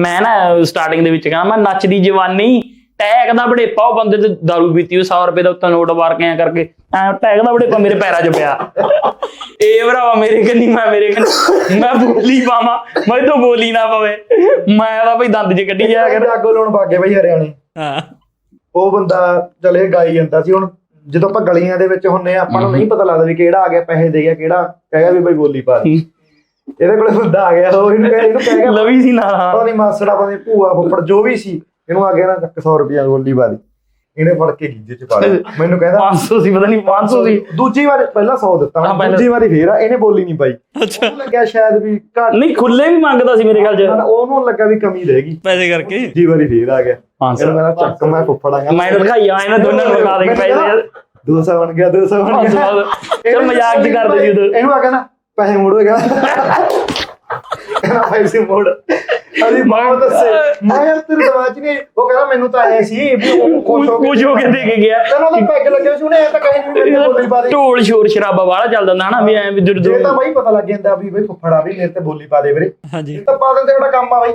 ਮੈਂ ਨਾ ਸਟਾਰਟਿੰਗ ਦੇ ਵਿੱਚ ਕਹਾਂ ਮੈਂ ਨੱਚਦੀ ਜਵਾਨੀ ਟੈਗ ਦਾ ਬੜੇਪਾ ਉਹ ਬੰਦੇ ਤੇ ਦਾਰੂ ਪੀਤੀ ਉਹ 100 ਰੁਪਏ ਦਾ ਉੱਤੇ ਨੋਟ ਵਾਰ ਕੇ ਐਂ ਕਰਕੇ। ਐ ਟੈਗ ਦਾ ਬੜੇਪਾ ਮੇਰੇ ਪੈਰਾਂ 'ਚ ਪਿਆ। ਇਹ ਭਰਾਵਾ ਮੇਰੇ ਕੰਨੀ ਮੈਂ ਮੇਰੇ ਕੰਨੀ ਮੈਂ ਬੋਲੀ ਪਾਵਾਂ ਮੈਂ ਤਾਂ ਬੋਲੀ ਨਾ ਪਵੇ। ਮੈਂ ਤਾਂ ਭਈ ਦੰਦ 'ਚ ਕੱਢੀ ਜਾਇਆ ਕਰ ਜਾਗੋ ਲਾਉਣ ਭਾਗੇ ਬਈ ਹਰਿਆਣੇ। ਹਾਂ। ਉਹ ਬੰਦਾ ਚਲੇ ਗਾਈ ਜਾਂਦਾ ਸੀ ਹੁਣ ਜਦੋਂ ਆਪਾਂ ਗਲੀਆਂ ਦੇ ਵਿੱਚ ਹੁੰਨੇ ਆ ਆਪਾਂ ਨੂੰ ਨਹੀਂ ਪਤਾ ਲੱਗਦਾ ਵੀ ਕਿਹੜਾ ਆ ਗਿਆ ਪੈਸੇ ਦੇ ਗਿਆ ਕਿਹੜਾ ਕਹੇਗਾ ਵੀ ਬਈ ਬੋਲੀ ਪਾ ਦੇ। ਇਹਦੇ ਕੋਲੇ ਬੰਦਾ ਆ ਗਿਆ ਉਹ ਇਹਨੂੰ ਕਹੇ ਇਹਨੂੰ ਕਹੇਗਾ ਲਵੀ ਸੀ ਨਾਲ। ਪਤਾ ਨਹੀਂ ਮਾਸੜਾ ਪਤਾ ਨਹੀਂ ਭੂਆ ਫੁੱਫੜ ਜੋ ਵੀ ਸੀ ਇਹਨੂੰ ਆ ਗਿਆ ਨਾ 100 ਰੁਪਿਆ ਪਾ ਦੇ ਇਹਨੇ ਫੜ ਕੇ ਗੀਜੇ ਚ ਪਾ ਲਿਆ। ਮੈਨੂੰ ਕਹਿੰਦਾ 500 ਸੀ ਪਤਾ ਨਹੀਂ 500 ਸੀ ਦੂਜੀ ਵਾਰ ਪਹਿਲਾਂ 100 ਦਿੱਤਾ ਦੂਜੀ ਵਾਰੀ ਫੇਰ ਆ ਇਹਨੇ ਬੋਲੀ ਨਹੀਂ ਪਾਈ। ਅੱਛਾ। ਲੱਗਿਆ ਸ਼ਾਇਦ ਵੀ ਘੱਟ। ਨਹੀਂ ਖੁੱਲੇ ਵੀ ਮੰਗਦਾ ਸੀ ਮੇਰੇ ਖਿਆਲ 'ਚ। ਉਹਨੂੰ ਲੱਗਾ ਵੀ ਕਮੀ ਰਹੇਗੀ ਪੈਸੇ ਕਰਕੇ। ਦੂਜੀ ਵਾਰੀ ਫੇਰ ਆ ਗਿਆ। 500 ਇਹਨੂੰ ਕਹਿੰਦਾ ਚੱਕ ਮੈਂ ਫੁੱਫੜਾਂਗਾ ਮੈਂ ਦਿਖਾਈ ਆ ਇਹਨਾਂ ਦੋਨਾਂ ਨੂੰ ਵਿਖਾ ਦੇ ਪੈਸੇ। ਯਾਰ 200 ਬਣ ਗਿਆ 200 ਬਣ ਗਿਆ। ਚੱਲ ਮਜ਼ਾਕ ਚ ਕਰਦੇ ਸੀ ਇਹਨੂੰ ਆ ਨਾ ਕਹਿੰਦਾ ਪੈਸੇ ਮੋੜ ਅਜੀ ਮਾਂ ਦੱਸੇ। ਮੈਂ ਯਾਰ ਤੇਰੇ ਦਿਮਾਗ 'ਚ ਨਹੀਂ ਉਹ ਕਹਿੰਦਾ ਮੈਨੂੰ ਤਾਂ ਆਇਆ ਸੀ ਵੀ ਉਹ ਖੁਸ਼ ਹੋ ਕੇ ਕੁਝ ਹੋ ਕੇ ਦੇ ਕੇ ਗਿਆ। ਤੈਨੂੰ ਤਾਂ ਪੈਗ ਲੱਗਿਆ ਸੀ ਉਹਨੇ ਐ ਤਾਂ ਕਹੇ ਨਹੀਂ ਬੋਲੀ ਪਾ ਦੇ ਢੋਲ ਸ਼ੋਰ ਸ਼ਰਾਬਾ ਵਾਲਾ ਚੱਲਦਾ ਹੁੰਦਾ ਹਨਾ ਵੀ ਐ ਵੀ ਦੁਰ ਤਾਂ ਬਾਈ ਪਤਾ ਲੱਗ ਜਾਂਦਾ ਵੀ ਬਈ ਫੁੱਫੜਾ ਵੀ ਮੇਰੇ ਤੇ ਬੋਲੀ ਪਾ ਦੇ ਵੀਰੇ। ਹਾਂਜੀ। ਇਹ ਤਾਂ ਪਾ ਦਿੰਦੇ ਕੰਮ ਆ ਬਾਈ।